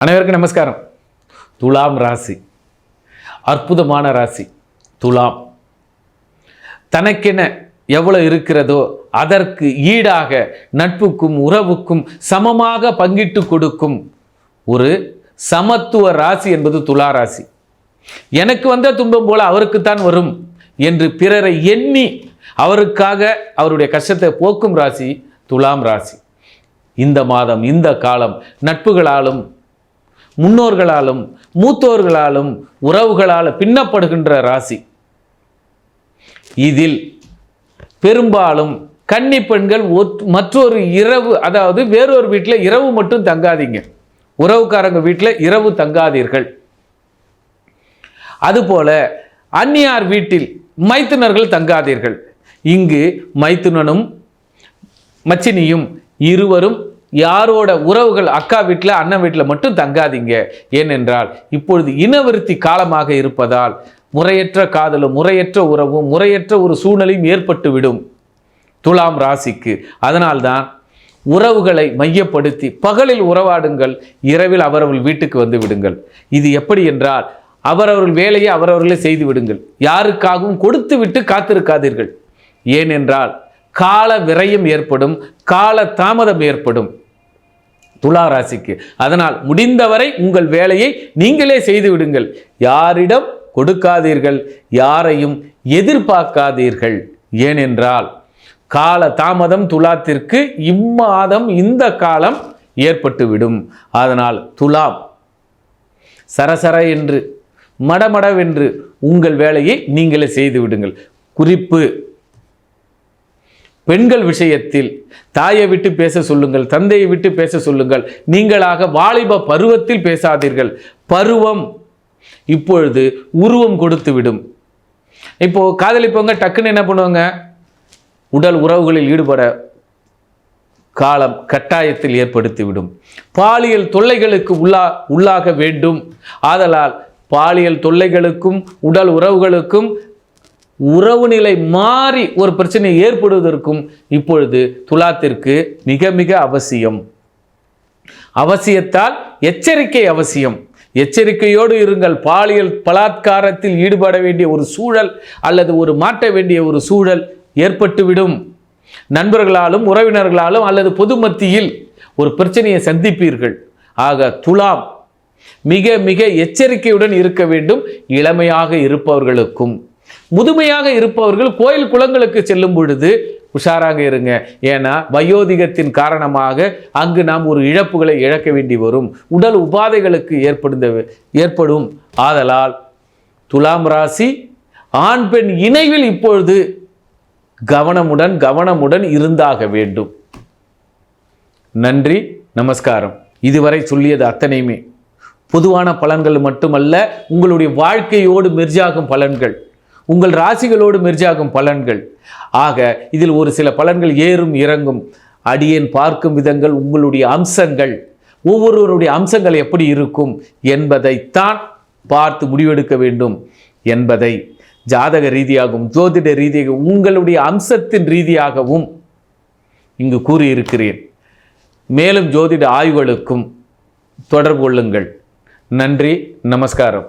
அனைவருக்கும் நமஸ்காரம். துலாம் ராசி. அற்புதமான ராசி. துலாம். தனக்கென எவ்வளோ இருக்கிறதோ அதற்கு ஈடாக நட்புக்கும் உறவுக்கும் சமமாக பங்கிட்டு கொடுக்கும் ஒரு சமத்துவ ராசி என்பது துலா ராசி. எனக்கு வந்த துன்பம் போல அவருக்குத்தான் வரும் என்று பிறரை எண்ணி அவருக்காக அவருடைய கஷ்டத்தை போக்கும் ராசி துலாம் ராசி. இந்த மாதம் இந்த காலம் நட்புகளாலும் முன்னோர்களாலும் மூத்தோர்களாலும் உறவுகளால் பின்னப்படுகின்ற ராசி. இதில் பெரும்பாலும் கன்னி பெண்கள் ஒத்- மற்றொரு இரவு அதாவது வேறொரு வீட்டில் இரவு மட்டும் தங்காதீங்க. உறவுக்காரங்க வீட்டில் இரவு தங்காதீர்கள். அதுபோல அந்நியார் வீட்டில் மைத்துனர்கள் தங்காதீர்கள். இங்கு மைத்துனனும் மச்சினியும் இருவரும் யாரோட உறவுகள் அக்கா வீட்டில் அண்ணன் வீட்டில் மட்டும் தங்காதீங்க. ஏனென்றால் இப்பொழுது இனவிருத்தி காலமாக இருப்பதால் முறையற்ற காதலும் முறையற்ற உறவும் முறையற்ற ஒரு சூழ்நிலையும் ஏற்பட்டுவிடும். துலாம் ராசிக்கு. அதனால்தான் உறவுகளை மையப்படுத்தி பகலில் உறவாடுங்கள் இரவில் அவரவர்கள் வீட்டுக்கு வந்து விடுங்கள். இது எப்படி என்றால் அவரவர்கள் வேலையை அவரவர்களே செய்து விடுங்கள். யாருக்காகவும் கொடுத்து விட்டு காத்திருக்காதீர்கள். ஏனென்றால் கால விரயம் ஏற்படும் கால தாமதம் ஏற்படும். துலா ராசிக்கு. அதனால் முடிந்தவரை உங்கள் வேலையை நீங்களே செய்து விடுங்கள். யாரிடம் கொடுக்காதீர்கள் யாரையும் எதிர்பார்க்காதீர்கள். ஏனென்றால் கால தாமதம் துலாத்திற்கு இம்மாதம் இந்த காலம் ஏற்பட்டுவிடும். அதனால் துலாம் சரசர என்று மடமடவென்று உங்கள் வேலையை நீங்களே செய்து விடுங்கள். குறிப்பு பெண்கள் விஷயத்தில் தாயை விட்டு பேச சொல்லுங்கள் தந்தையை விட்டு பேச சொல்லுங்கள் நீங்களாக வாலிப பருவத்தில் பேசாதீர்கள். பருவம் இப்பொழுது உருவம் கொடுத்து விடும். இப்போ காதலிப்பவங்க டக்குன்னு என்ன பண்ணுவாங்க? உடல் உறவுகளில் ஈடுபட காலம் கட்டாயத்தில் ஏற்படுத்திவிடும் பாலியல் தொல்லைகளுக்கு உள்ளா உள்ளாக வேண்டும். ஆதலால் பாலியல் தொல்லைகளுக்கும் உடல் உறவுகளுக்கும் உறவு நிலை மாறி ஒரு பிரச்சனை ஏற்படுவதற்கும் இப்பொழுது துலாத்திற்கு மிக மிக அவசியம். அவசியத்தால் எச்சரிக்கை அவசியம். எச்சரிக்கையோடு இருங்கள். பாலியல் பலாத்காரத்தில் ஈடுபட வேண்டிய ஒரு சூழல் அல்லது ஒரு மாட்ட வேண்டிய ஒரு சூழல் ஏற்பட்டுவிடும். நண்பர்களாலும் உறவினர்களாலும் அல்லது பொது மத்தியில் ஒரு பிரச்சனையை சந்திப்பீர்கள். ஆக துலாம் மிக மிக எச்சரிக்கையுடன் இருக்க வேண்டும். இளமையாக இருப்பவர்களுக்கும். முதுமையாக இருப்பவர்கள் கோயில் குளங்களுக்கு செல்லும் பொழுது உஷாராக இருங்க. ஏன்னா வயோதிகத்தின் காரணமாக அங்கு நாம் ஒரு இழப்புகளை இழக்க வேண்டி வரும். உடல் உபாதைகளுக்கு ஏற்படுந்த ஏற்படும். ஆதலால் துலாம் ராசி ஆண் பெண் இணைவில் இப்பொழுது கவனமுடன் கவனமுடன் இருந்தாக வேண்டும். நன்றி நமஸ்காரம். இதுவரை சொல்லியது அத்தனையுமே. பொதுவான பலன்கள் மட்டுமல்ல உங்களுடைய வாழ்க்கையோடு மெர்ஜாகும் பலன்கள். உங்கள் ராசிகளோடு மெர்ஜாகும் பலன்கள். ஆக இதில் ஒரு சில பலன்கள் ஏறும் இறங்கும். அடியேன் பார்க்கும் விதங்கள் உங்களுடைய அம்சங்கள். ஒவ்வொருவருடைய அம்சங்கள் எப்படி இருக்கும் என்பதைத்தான் பார்த்து முடிவெடுக்க வேண்டும் என்பதை. ஜாதக ரீதியாகவும் ஜோதிட ரீதியாகவும் உங்களுடைய அம்சத்தின் ரீதியாகவும் இங்கு கூறியிருக்கிறேன். மேலும் ஜோதிட ஆய்வுகளுக்கும் தொடர்பு கொள்ளுங்கள். நன்றி நமஸ்காரம்.